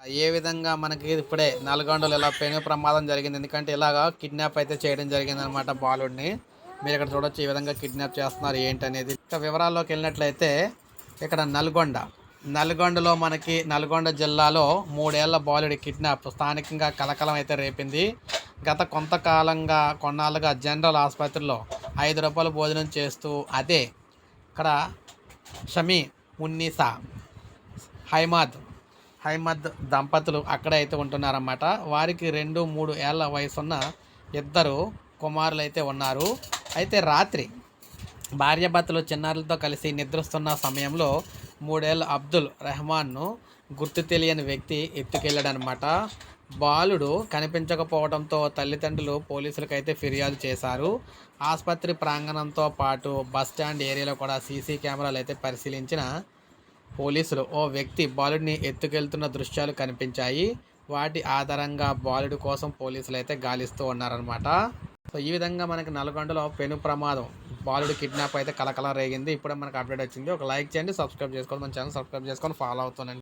ఏ విధంగా మనకి ఇప్పుడే నల్గొండలో ఇలా పెను ప్రమాదం జరిగింది. ఎందుకంటే ఇలాగా కిడ్నాప్ అయితే చేయడం జరిగింది అనమాట బాలుడిని. మీరు ఇక్కడ చూడొచ్చు ఈ విధంగా కిడ్నాప్ చేస్తున్నారు ఏంటనేది. ఇక వివరాల్లోకి వెళ్ళినట్లయితే ఇక్కడ నల్గొండ. నల్గొండలో మనకి నల్గొండ జిల్లాలో మూడేళ్ళ బాలుడి కిడ్నాప్ స్థానికంగా కలకలం అయితే రేపింది. గత కొంతకాలంగా కొన్నాళ్ళుగా జనరల్ ఆసుపత్రిలో ఐదు రూపాయలు భోజనం చేస్తూ అదే ఇక్కడ షమీ ఉన్నీసా హైమాద్ హైమద్ దంపతులు అక్కడే అయితే ఉంటున్నారన్నమాట. వారికి రెండు మూడు ఏళ్ళ వయసున్న ఇద్దరు కుమారులు అయితే ఉన్నారు. అయితే రాత్రి భార్యాభర్తలు చిన్నారులతో కలిసి నిద్రిస్తున్న సమయంలో మూడేళ్ళ అబ్దుల్ రెహమాన్ను గుర్తు తెలియని వ్యక్తి ఎత్తుకెళ్ళాడనమాట బాలుడు కనిపించకపోవడంతో తల్లిదండ్రులు పోలీసులకు అయితే ఫిర్యాదు చేశారు. ఆసుపత్రి ప్రాంగణంతో పాటు బస్ స్టాండ్ ఏరియాలో కూడా సీసీ కెమెరాలు అయితే పరిశీలించిన పోలీసులు ఓ వ్యక్తి బాలుడిని ఎత్తుకెళ్తున్న దృశ్యాలు కనిపించాయి. వాటి ఆధారంగా బాలుడి కోసం పోలీసులు అయితే గాలిస్తూ ఉన్నారనమాట సో ఈ విధంగా మనకి నల్గొండలో పెను ప్రమాదం. బాలుడు కిడ్నాప్ అయితే కలకలం రేగింది. ఇప్పుడే మనకు అప్డేట్ వచ్చింది. ఒక లైక్ చేయండి సబ్స్క్రైబ్ చేసుకోండి మన ఛానల్ సబ్స్క్రైబ్ చేసుకొని ఫాలో అవుతుందండి